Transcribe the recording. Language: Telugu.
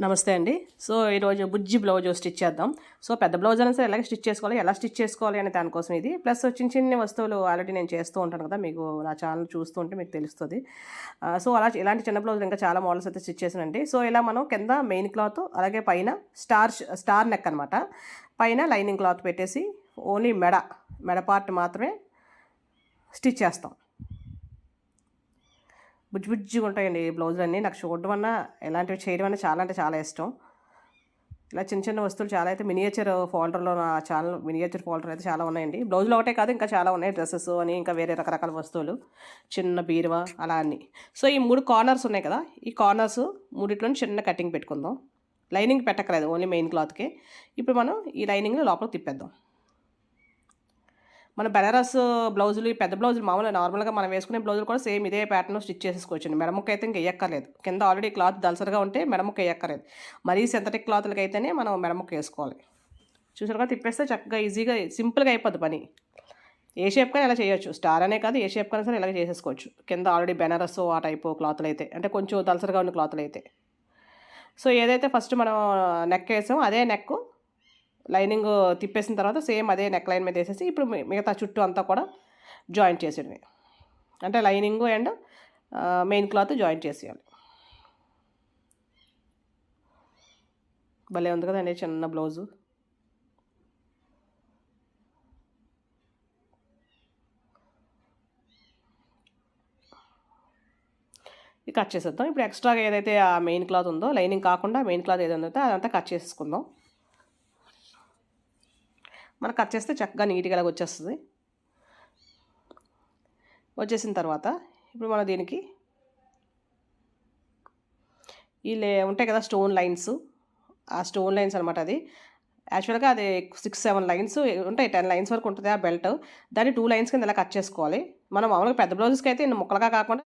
నమస్తే అండి. సో ఈరోజు బుజ్జి బ్లౌజ్ స్టిచ్ చేద్దాం. సో పెద్ద బ్లౌజ్ అయినా సరే ఎలాగ స్టిచ్ చేసుకోవాలి ఎలా స్టిచ్ చేసుకోవాలి అనే దానికోసం ఇది. ప్లస్ చిన్న చిన్న వస్తువులు ఆల్రెడీ నేను చేస్తూ ఉంటాను కదా మీకు నా ఛానల్ చూస్తూ ఉంటే మీకు తెలుస్తుంది. సో అలా ఇలాంటి చిన్న బ్లౌజ్ ఇంకా చాలా మోడల్స్ అయితే స్టిచ్ చేసానండి సో ఇలా మనం కింద మెయిన్ క్లాత్ అలాగే పైన స్టార్ స్టార్ నెక్ అనమాట పైన లైనింగ్ క్లాత్ పెట్టేసి ఓన్లీ మెడ మెడ పార్ట్ మాత్రమే స్టిచ్ చేస్తాం. బుజ్జి బుజ్జిగా ఉంటాయండి ఈ బ్లౌజులు అన్నీ నాకు చూడడం వల్ల ఎలాంటివి చేయడం అన్న చాలా అంటే చాలా ఇష్టం. ఇలా చిన్న చిన్న వస్తువులు చాలా అయితే మినియేచర్ ఫోల్డర్లో నా ఛానల్ మినియేచర్ ఫోల్డర్ అయితే చాలా ఉన్నాయండి. బ్లౌజులు ఒకటే కాదు ఇంకా చాలా ఉన్నాయి డ్రెస్సెస్ అని ఇంకా వేరే రకరకాల వస్తువులు. చిన్న బీరువా అలా అన్ని. సో ఈ మూడు కార్నర్స్ ఉన్నాయి కదా ఈ కార్నర్స్ మూడిట్లో చిన్న కటింగ్ పెట్టుకుందాం. లైనింగ్ పెట్టక్కర్లేదు ఓన్లీ మెయిన్ క్లాత్కి. ఇప్పుడు మనం ఈ లైనింగ్ని లోపలికి తిప్పేద్దాం. మన బెనారస్ బ్లౌజులు ఈ పెద్ద బ్లౌజులు మామూలుగా నార్మల్గా మనం వేసుకునే బ్లౌజులు కూడా సేమ్ ఇదే ప్యాటర్న్ స్టిచ్ చేసేసుకోవచ్చు మెడముక్క అయితే ఇంకా వేయక్కర్లేదు. కింద ఆల్రెడీ క్లాత్ దలసరిగా ఉంటే మెడముక్క వేయక్కర్లేదు. మరీ సింథటిక్ క్లాత్లకి అయితేనే మనం మెడముక్క వేసుకోవాలి. చూసారుగా తిప్పేస్తే చక్కగా ఈజీగా సింపుల్గా అయిపోద్ది పని. ఏ షేప్ కానీ ఇలా చేయొచ్చు. స్టార్ అనే కాదు ఏ షేప్ కానీ సరే ఇలా చేసేసుకోవచ్చు. కింద ఆల్రెడీ బెనారస్ ఆ టైపు క్లాత్లు అయితే అంటే కొంచెం దలసరిగా ఉన్న క్లాత్లు అయితే సో ఏదైతే ఫస్ట్ మనం నెక్ వేసామో అదే నెక్ లైనింగ్ తిప్పేసిన తర్వాత సేమ్ అదే నెక్ లైన్ మీద వేసేసి ఇప్పుడు మిగతా చుట్టూ అంతా కూడా జాయింట్ చేసేయడమే. అంటే lining and main cloth joint చేసేయాలి. భలే ఉంది కదండి చిన్న బ్లౌజు. కట్ చేసేద్దాం. ఇప్పుడు ఎక్స్ట్రాగా ఏదైతే ఆ మెయిన్ క్లాత్ ఉందో లైనింగ్ కాకుండా మెయిన్ క్లాత్ ఏదైతే ఉందో అదంతా కట్ చేసుకుందాం మనం కట్ చేస్తే చక్కగా నీట్గా ఇలాగ వచ్చేస్తుంది. వచ్చేసిన తర్వాత ఇప్పుడు మనం దీనికి ఈ లే ఉంటాయి కదా స్టోన్ లైన్స్. ఆ స్టోన్ లైన్స్ అనమాట అది. యాక్చువల్గా అది సిక్స్ సెవెన్ లైన్స్ ఉంటాయి టెన్ లైన్స్ వరకు ఉంటుంది ఆ బెల్ట్. దాన్ని టూ లైన్స్ కింద ఇలా కట్ చేసుకోవాలి. మనం మామూలుగా పెద్ద బ్లౌజెస్కి అయితే ఇన్ని ముక్కలుగా కాకుండా